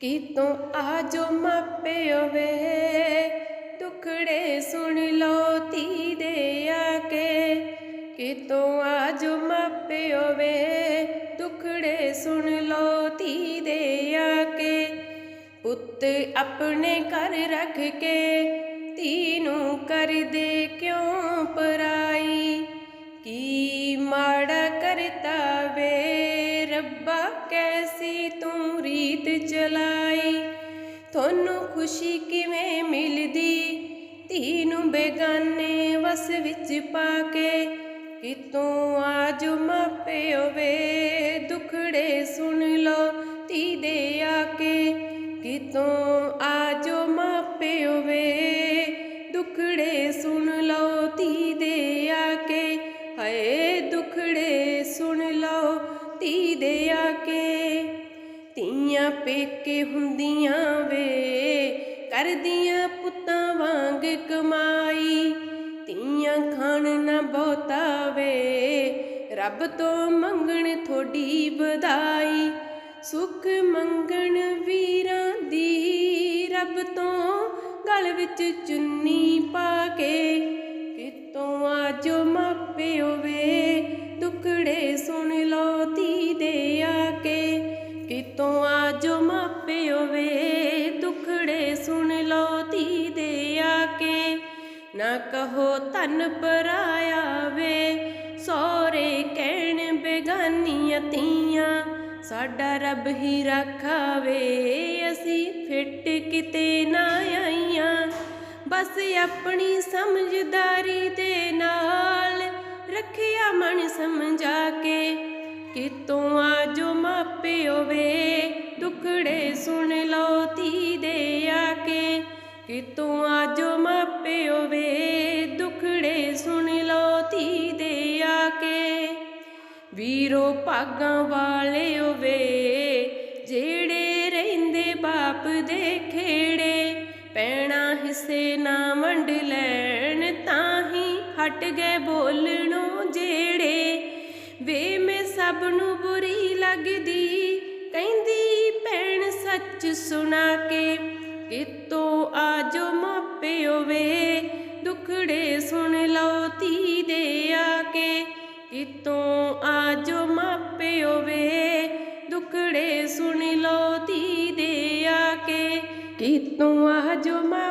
ਕਿਤੋਂ ਆਜੋ ਮਾਪਿਓ ਵੇ ਦੁਖੜੇ ਸੁਣ ਲਓ ਧੀ ਦੇ ਆ ਕੇ ਕਿਤੋਂ ਆਜੋ ਮਾਪਿਓ ਵੇ ਦੁਖੜੇ ਸੁਣ ਲਓ ਧੀ ਦੇ ਆ ਕੇ ਪੁੱਤ ਆਪਣੇ ਘਰ ਰੱਖ ਕੇ, ਧੀ ਨੂੰ ਕਰਦੇ ਕਿਉਂ ਪਰਾਈ? ਕੀ ਮਾੜਾ ਕਰਤਾ ਵੇ, ਰੱਬਾ ਕੈਸੀ ਤੂੰ ਰੀਤ ਚਲਾ ਤੁਹਾਨੂੰ ਖੁਸ਼ੀ ਕਿਵੇਂ ਮਿਲਦੀ? ਧੀ ਨੂੰ ਬੇਗਾਨੇ ਵਸ ਵਿੱਚ ਪਾ ਕੇ ਕਿਤੋਂ ਆਜ ਮਾਪਿਓ ਵੇ ਦੁਖੜੇ ਸੁਣ ਲੋ ਧੀ ਦੇ ਆ ਕੇ ਕਿਤੋਂ ਧੀਆਂ ਪੇਕੇ ਹੁੰਦੀਆਂ ਵੇ, ਕਰਦੀਆਂ ਪੁੱਤਾਂ ਵਾਂਗ ਕਮਾਈ। ਧੀਆਂ ਖਾਣ ਨਾ ਬਹੁਤਾ ਵੇ, ਰੱਬ ਤੋਂ ਮੰਗਣ ਥੋੜੀ ਵਧਾਈ। ਸੁਖ ਮੰਗਣ ਵੀਰਾਂ ਦੀ, ਰੱਬ ਤੋਂ ਗਲ ਵਿੱਚ ਚੁੰਨੀ ਪਾ ਕੇ। ਨਾ ਕਹੋ ਧਨ ਪਰਾਇਆ ਵੇ ਸੋਰੇ ਕਹਿਣ ਬੇਗਾਨੀਆਂ ਧੀਆਂ ਸਾਡਾ ਰੱਬ ਹੀ ਰਾਖਾਵੇ, ਅਸੀਂ ਫਿੱਟ ਕਿਤੇ ਨਾ ਆਈਆਂ। ਬਸ ਆਪਣੀ ਸਮਝਦਾਰੀ ਦੇ ਨਾਲ ਰੱਖਿਆ ਮਨ ਸਮਝਾ ਕੇ, ਕਿਤੋਂ ਆਜੋ ਮਾਪਿਓ ਵੇ ਦੁਖੜੇ ਸੁਣ ਲਓ ਧੀ ਦੇ ਆ ਕੇ, ਕਿਤੋਂ ਆਜੋ ਵੀਰੋ ਭਾਗਾਂ ਵਾਲਿਓ ਵੇ, ਜਿਹੜੇ ਰਹਿੰਦੇ ਬਾਪ ਦੇ ਖੇੜੇ, ਪੈਣਾ ਹਿੱਸੇ ਨਾ ਵੰਡ ਲੈਣ ਤਾਂ ਹੀ ਹਟ ਗਏ ਬੋਲਣੋਂ ਜਿਹੜੇ ਵੇ ਮੈਂ ਸਭ ਨੂੰ ਬੁਰੀ ਲੱਗਦੀ, ਕਹਿੰਦੀ, ਭੈਣ ਸੱਚ ਸੁਣਾ ਕੇ ਕੇ ਕਿਤੋਂ ਆਜੋ ਮਾਪਿਓ ਵੇ ਦੁਖੜੇ ਸੁਣ ਲਓ ਦੀ ਦੇ ਆ ਕੇ। ਕਿਤੋਂ ਆਜੋ ਮਾਪਿਓ